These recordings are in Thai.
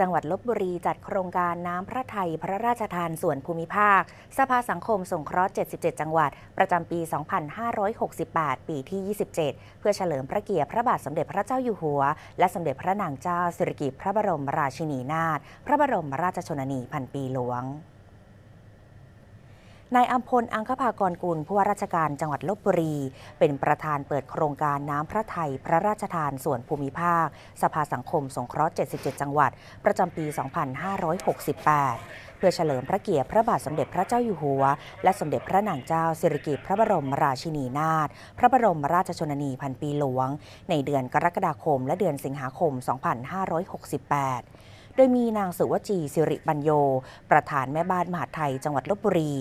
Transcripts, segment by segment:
จังหวัดลบบุรีจัดโครงการน้ำพระไทยพระราชทานส่วนภูมิภาค สภาสังคมสงเคราะห์ 77 จังหวัด ประจำปี 2568 ปีที่ 27 เพื่อเฉลิมพระเกียรติพระบาทสมเด็จพระเจ้าอยู่หัว และสมเด็จพระนางเจ้าสิริกิติ์พระบรมราชินีนาถพระบรมราชชนนีพันปีหลวง นายอัมพล อังคภากรกุลผู้ว่าราชการจังหวัดลบบุรี เป็นประธานเปิดโครงการน้ำพระไทย พระราชทานส่วนภูมิภาค สภาสังคมสงเคราะห์ 77 จังหวัด ประจำปี 2568 เพื่อเฉลิมพระเกียรติพระบาทสมเด็จพระเจ้าอยู่หัว และสมเด็จพระนางเจ้าสิริกิติ์พระบรมราชินีนาถพระบรมราชชนนีพันปีหลวง ในเดือนกรกฎาคมและเดือนสิงหาคม 2568 โดยมีนางสุวจีสิริปัญโย ประธานแม่บ้านมหาไทยจังหวัดลบบุรี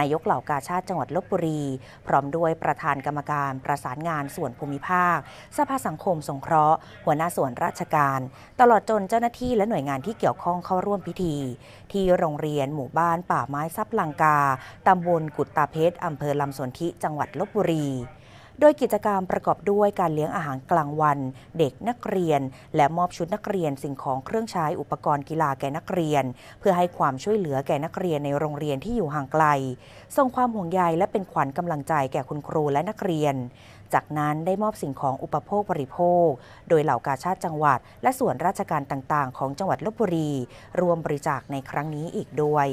นายกเหล่ากาชาติจังหวัดลบบุรี พร้อมด้วยประธานกรรมการประสานงานส่วนภูมิภาค สภาสังคมสงเคราะห์ หัวหน้าส่วนราชการ ตลอดจนเจ้าหน้าที่และหน่วยงานที่เกี่ยวข้องเข้าร่วมพิธี ที่โรงเรียนหมู่บ้านป่าไม้ซับลังกาตำบลกุดตาเพชรอำเภอลำสนธิจังหวัดลบบุรี โดยกิจกรรมประกอบด้วยการเลี้ยงอาหารกลางวัน เด็กนักเรียน และมอบชุดนักเรียนสิ่งของเครื่องใช้อุปกรณ์กีฬาแก่นักเรียน เพื่อให้ความช่วยเหลือแก่นักเรียนในโรงเรียนที่อยู่ห่างไกลส่งความห่วงใยและเป็นขวัญกำลังใจแก่คุณครูและนักเรียน จากนั้นได้มอบสิ่งของอุปโภคบริโภค โดยเหล่ากาชาติจังหวัด และส่วนราชการต่างๆ ของจังหวัดลบบุรีรวมบริจาคในครั้งนี้อีกด้วย